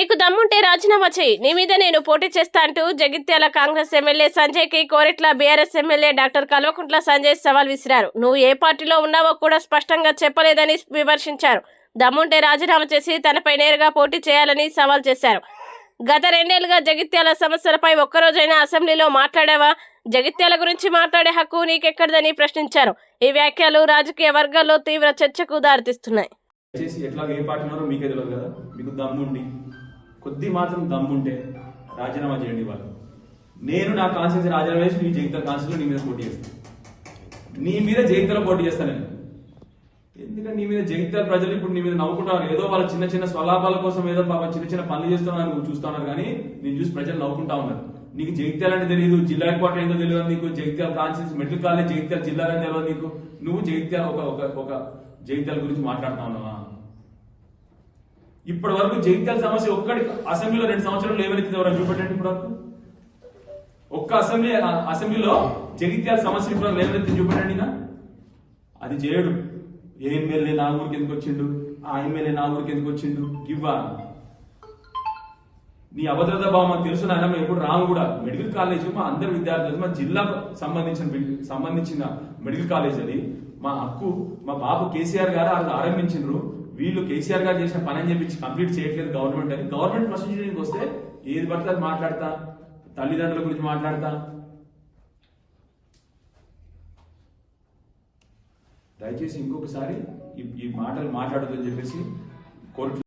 నీకు దమ్ముంటే రాజీనామా చేయి. నీ మీద నేను పోటీ చేస్తా అంటూ Jagtial Congress MLA సంజయ్కి Korutla BRS MLA doctor Kalvakuntla Sanjay సవాల్ విసిరారు. నువ్వు ఏ పార్టీలో ఉన్నావో కూడా స్పష్టంగా చెప్పలేదని విమర్శించారు. దమ్ముంటే రాజీనామా చేసి తనపై నేరుగా పోటీ చేయాలని సవాల్ చేశారు. గత రెండేళ్ళుగా జగిత్యాల సమస్యలపై ఒక్కరోజైనా అసెంబ్లీలో మాట్లాడావా? జగిత్యాల గురించి మాట్లాడే హక్కు నీకెక్కడిదని ప్రశ్నించారు. ఈ వ్యాఖ్యలు రాజకీయ వర్గాల్లో తీవ్ర చర్చకు దారితీస్తున్నాయి. దయచేసి ఎట్లా ఏ పార్టీ ఉన్నారో మీకే తెలియదు కదా. మీకు దమ్ముండి. కొద్ది మాత్రం దమ్ముంటే రాజీనామా చేయండి వాళ్ళు. నేను నా కాన్స్టిట్యూన్సీ రాజీనామా చేసి నీ జగిత్యాల కాన్స్టిట్యూన్సీ నీ మీద పోటీ చేస్తాను నీ మీద జగిత్యాల పోటీ చేస్తాను నేను. ఎందుకంటే నీ మీద జగిత్యాల ప్రజలు ఇప్పుడు నీ మీద నవ్వుకుంటారు. ఏదో వాళ్ళ చిన్న చిన్న స్వలాభాల కోసం ఏదో పాప చిన్న చిన్న పనులు చేస్తున్నారు నువ్వు చూస్తున్నారు కానీ నేను చూసి ప్రజలు నవ్వుకుంటా ఉన్నారు. నీకు జగిత్యాల అంటే తెలియదు జిల్లా హెడ్ ఏందో తెలియదు నీకు. Jagtial constituency medical college Jagtial జిల్లా అని తెలియదు నీకు. నువ్వు జగిత్యాల ఒక ఒక ఒక జగిత్యాల గురించి మాట్లాడుతా ఉన్నావా ఇప్పటి వరకు జగిత్యాల సమస్య ఒక్కడి అసెంబ్లీలో రెండు సంవత్సరాలు ఏమైతే ఎవరైనా చూపెట్టండి ఇప్పుడు ఒక్క అసెంబ్లీ అసెంబ్లీలో జగిత్యాల సమస్య ఇప్పుడు లేవనెత్తి చూపెట్టండి నా అది చేయడు. ఏ ఎమ్మెల్యే నా ఊరికి ఎందుకు వచ్చిండు? ఆ ఎమ్మెల్యే నా ఊరికి ఎందుకు వచ్చిండు? ఇవ్వా నీ అభద్రత భావం తెలుసు నాయన మేము ఎప్పుడు రాము కూడా. మెడికల్ కాలేజ్ మా అందరి విద్యార్థులు మా జిల్లాకు సంబంధించిన సంబంధించిన మెడికల్ కాలేజ్ అది. మా హక్కు మా బాబు కేసీఆర్ గారు అది ఆరంభించిండ్రు. వీళ్ళు కేసీఆర్ గారు చేసిన పని అని చెప్పి కంప్లీట్ చేయట్లేదు గవర్నమెంట్ అని. గవర్నమెంట్ ప్రొసీజర్కి వస్తే ఏది పడితే అది మాట్లాడతా తల్లిదండ్రుల గురించి మాట్లాడతా. దయచేసి ఇంకొకసారి ఈ మాటలు మాట్లాడదని చెప్పేసి కోర్టు